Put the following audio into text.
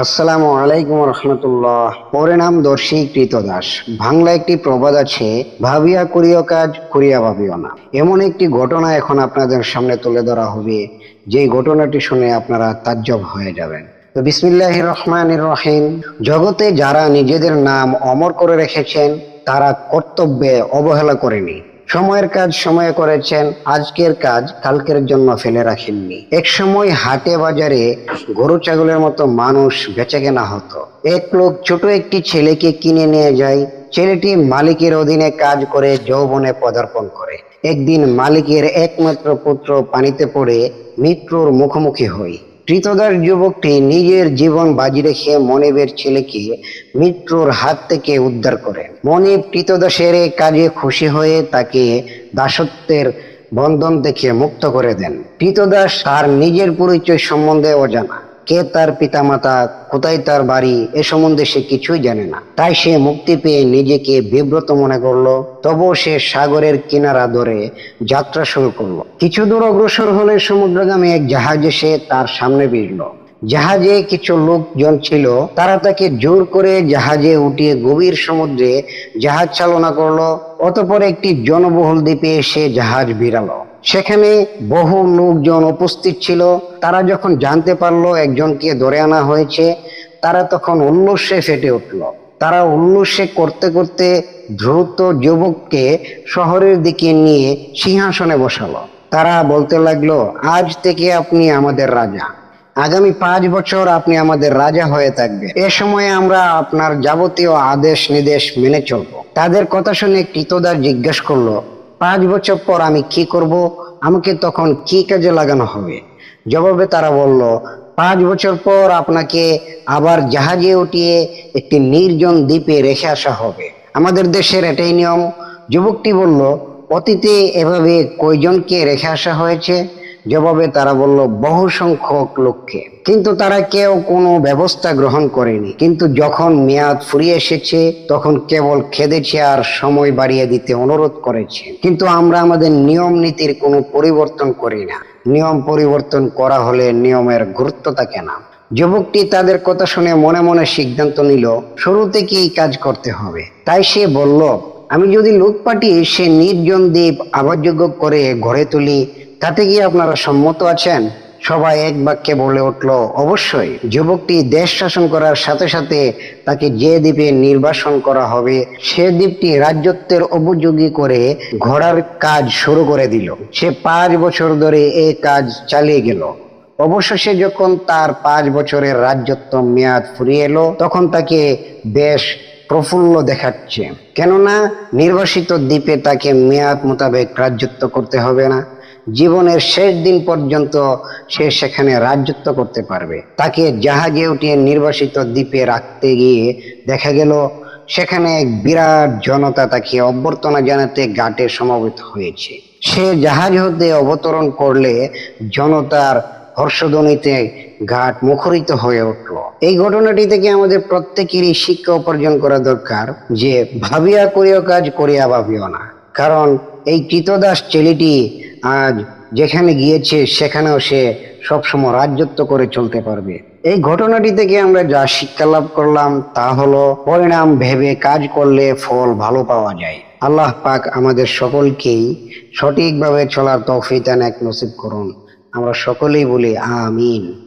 আসসালামু আলাইকুম রহমতুল্লাহ। পরিণাম দর্শী কৃতদাস। বাংলা একটি প্রবাদ আছে, ভাবিয়া করিও কাজ, করিয়া ভাবিও না। এমন একটি ঘটনা এখন আপনাদের সামনে তুলে ধরা হবে। যে ঘটনাটি শুনে আপনারা তাজ্জব হয়ে যাবেন। তো বিসমিল্লাহ রহমান রহিম। জগতে যারা নিজেদের নাম অমর করে রেখেছেন, তারা কর্তব্যে অবহেলা করেনি। সময়ের কাজ সময়ে করেছেন, আজকের কাজ কালকের জন্য ফেলে রাখেননি। এক সময় হাটে বাজারে গরু ছাগলের মতো মানুষ বেচে কেনা হতো। এক লোক ছোট একটি ছেলেকে কিনে নিয়ে যায়। ছেলেটি মালিকের অধীনে কাজ করে, যৌবনে পদার্পণ করে। একদিন মালিকের একমাত্র পুত্র পানিতে পড়ে মৃত্যুর মুখোমুখি হয় কৃতদাস যুবকটি নিজের জীবন বাজি রেখে মনিবের ছেলেকে মৃত্যুর হাত থেকে উদ্ধার করেন মনিব কৃতদাসের কাজে খুশি হয়ে তাকে দাসত্বের বন্ধন থেকে মুক্ত করে দেন। কৃতদাস তার নিজের পরিচয় সম্বন্ধে অজানা। কে তার পিতামাতা, কোথায় তার বাড়ি, এ সম্বন্ধে সে কিছুই জানে না। তাই সে মুক্তি পেয়ে নিজেকে বিব্রত মনে করল, তবুও সে সাগরের কিনারা ধরে যাত্রা শুরু করল। কিছু দূর অগ্রসর হলে সমুদ্রগামী এক জাহাজ এসে তার সামনে ভিড়লো জাহাজে কিছু লোকজন ছিল, তারা তাকে জোর করে জাহাজে উঠিয়ে গভীর সমুদ্রে জাহাজ চালনা করল, অতপর একটি জনবহুল দ্বীপে এসে জাহাজ বিড়ালো। সেখানে বহু লোকজন উপস্থিত ছিল, তারা যখন জানতে পারল একজনকে ধরে আনা হয়েছে, তারা তখন উল্লাসে ফেটে উঠল। তারা উল্লাসে করতে করতে দ্রুত যুবককে শহরের দিকে নিয়ে সিংহাসনে বসালো। তারা বলতে লাগল, আজ থেকে আপনি আমাদের রাজা। আগামী পাঁচ বছর আপনি আমাদের রাজা হয়ে থাকবেন। এ সময়ে আমরা আপনার যাবতীয় আদেশ নির্দেশ মেনে চলবো। তাদের কথা শুনে কৃতদার জিজ্ঞেস করল, পাঁচ বছর পর আমি কি করব? আমাকে তখন কি কাজে লাগানো হবে? জবাবে তারা বলল, পাঁচ বছর পর আপনাকে আবার জাহাজে উঠিয়ে একটি নির্জন দ্বীপে রেখে আসা হবে। আমাদের দেশের এটাই নিয়ম। যুবকটি বলল, অতীতে এভাবে কয়জনকে রেখে আসা হয়েছে? জবাবে তারা বলল, বহু সংখ্যক লোককে। কিন্তু তারা কেউ কোনো ব্যবস্থা গ্রহণ করেনি। কিন্তু যখন মেয়াদ ফুরিয়ে এসেছে, তখন কেবল খেদেছে আর সময় বাড়িয়ে দিতে অনুরোধ করেছে। কিন্তু আমরা আমাদের নিয়ম নীতির কোনো পরিবর্তন করি না। নিয়ম পরিবর্তন করা হলে নিয়মের গুরুত্ব থাকে না। যুবকটি তাদের কথা শুনে মনে মনে সিদ্ধান্ত নিল, শুরু থেকেই কাজ করতে হবে। তাই সে বলল, আমি যদি লোক পাঠিয়ে সে নির্জন দ্বীপ আবাসযোগ্য করে গড়ে তুলি তাতে কি আপনারা সম্মত আছেন? সবাই এক বাক্যে বলে উঠল, অবশ্যই। যুবকটি দেশ শাসন করার সাথে সাথে তাকে যে দ্বীপে নির্বাসন করা হবে, সে দ্বীপটি রাজ্যত্বের উপযোগী করে ঘোড়ার কাজ শুরু করে দিল। সে পাঁচ বছর ধরে এই কাজ চালিয়ে গেল। অবশেষে যখন তার পাঁচ বছরের রাজ্যত্ব মেয়াদ ফুরিয়ে এলো, তখন তাকে বেশ প্রফুল্ল দেখাচ্ছে। কেননা, নির্বাসিত দ্বীপে তাকে মেয়াদ মোতাবেক রাজ্যত্ব করতে হবে না। জীবনের শেষ দিন পর্যন্ত সে সেখানে রাজ্যত্ব করতে পারবে। তাকে জাহাজে উঠিয়ে নির্বাসিত দ্বীপে রাখতে গিয়ে দেখা গেল, সেখানে এক বিরাট জনতা তাকে অভ্যর্থনা জানাতে ঘাটে সমবেত হয়েছে। সে জাহাজ হতে অবতরণ করলে জনতার হর্ষধ্বনিতে ঘাট মুখরিত হয়ে উঠল। এই ঘটনাটি থেকে আমাদের প্রত্যেকেরই শিক্ষা উপার্জন করা দরকার যে, ভাবিয়া করিও কাজ করিয়া ভাবিও না। কারণ এই কৃতদাস ছেলেটি আজ যেখানে গিয়েছে, সেখানেও সে সবসময় রাজ্যত্ব করে চলতে পারবে। এই ঘটনাটি থেকে আমরা যা শিক্ষা লাভ করলাম তা হলো, পরিণাম ভেবে কাজ করলে ফল ভালো পাওয়া যায়। আল্লাহ পাক আমাদের সকলকেই সঠিকভাবে চলার তৌফিক এক নসিব করুন। আমরা সকলেই বলি, আমিন।